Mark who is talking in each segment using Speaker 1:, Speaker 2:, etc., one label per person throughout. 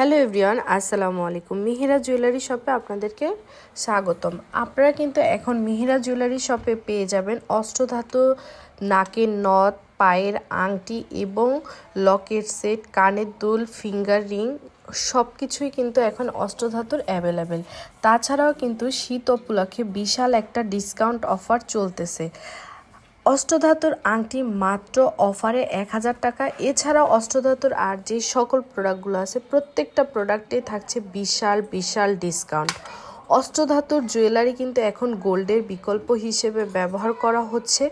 Speaker 1: Hello everyone, আসসালামু আলাইকুম। মিহিরা jewellery শপে আপনাদেরকে স্বাগতম। আপনারা কিন্তু এখন মিহিরা জুয়েলারি শপে পেয়ে যাবেন অষ্টধাতু নাকের নথ, পায়ের আংটি এবং লকেট সেট, কানের দুল, ফিঙ্গার রিং সব কিছুই কিন্তু এখন অষ্টধাতুর অ্যাভেলেবেল। তাছাড়াও কিন্তু শীত উপলক্ষে বিশাল একটা ডিসকাউন্ট অফার চলতেছে। অষ্টধাতুর আংটি মাত্র অফারে এক হাজার টাকা। এছাড়াও অষ্টধাতুর আর যে সকল প্রোডাক্টগুলো আছে, প্রত্যেকটা প্রোডাক্টেই থাকছে বিশাল বিশাল ডিসকাউন্ট। অষ্টধাতুর জুয়েলারি কিন্তু এখন গোল্ডের বিকল্প হিসেবে ব্যবহার করা হচ্ছে।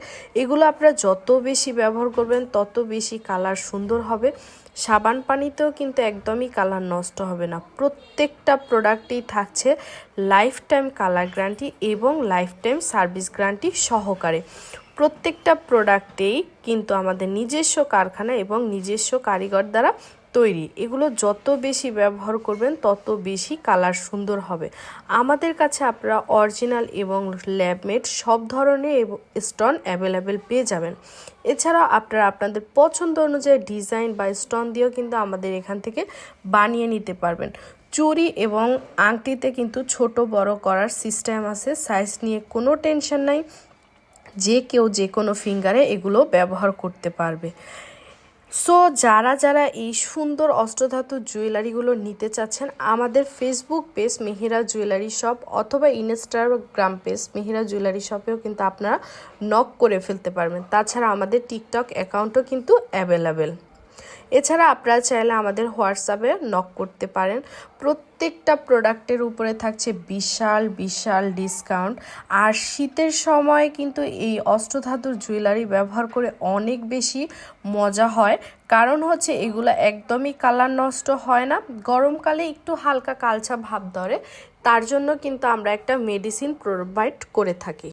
Speaker 1: এগুলো আপনারা যত বেশি ব্যবহার করবেন, তত বেশি কালার সুন্দর হবে। সাবান পানিতেও কিন্তু একদমই কালার নষ্ট হবে না। প্রত্যেকটা প্রোডাক্টেই থাকছে লাইফ টাইম কালার গ্যারান্টি এবং লাইফ টাইম সার্ভিস গ্যারান্টি সহকারে। প্রত্যেকটা প্রোডাক্টেই কিন্তু আমাদের নিজস্ব কারখানা এবং নিজস্ব কারিগর দ্বারা তৈরি। এগুলো যত বেশি ব্যবহার করবেন, তত বেশি কালার সুন্দর হবে। আমাদের কাছে আপনারা অরিজিনাল এবং ল্যাবমেড সব ধরনের স্টোন অ্যাভেলেবেল পেয়ে যাবেন। এছাড়াও আপনারা আপনাদের পছন্দ অনুযায়ী ডিজাইন বা স্টোন দিয়েও কিন্তু আমাদের এখান থেকে বানিয়ে নিতে পারবেন। চুরি এবং আংটিতে কিন্তু ছোট বড় করার সিস্টেম আছে সাইজ নিয়ে কোনো টেনশন নাই। যে কেউ যে কোনো ফিঙ্গারে এগুলো ব্যবহার করতে পারবে। সো যারা যারা এই সুন্দর অষ্টধাতু জুয়েলারিগুলো নিতে চাচ্ছেন, আমাদের Facebook page Mehira jewellery shop অথবা ইনস্টাগ্রাম পেজ মেহিরা জুয়েলারি শপেও কিন্তু আপনারা নক করে ফেলতে পারবেন। তাছাড়া আমাদের টিকটক অ্যাকাউন্টও কিন্তু অ্যাভেলেবেল এছাড়া আপনারা চাইলে আমাদের হোয়াটসঅ্যাপে নক করতে পারেন। প্রত্যেকটা প্রোডাক্টের উপরে থাকছে বিশাল বিশাল ডিসকাউন্ট আর শীতের সময় কিন্তু এই অষ্টধাতুর জুয়েলারি ব্যবহার করে অনেক বেশি মজা হয়। কারণ হচ্ছে এগুলো একদমই কালার নষ্ট হয় না। গরমকালে একটু হালকা কালচা ভাব ধরে। তার জন্য কিন্তু আমরা একটা মেডিসিন প্রোভাইড করে থাকি।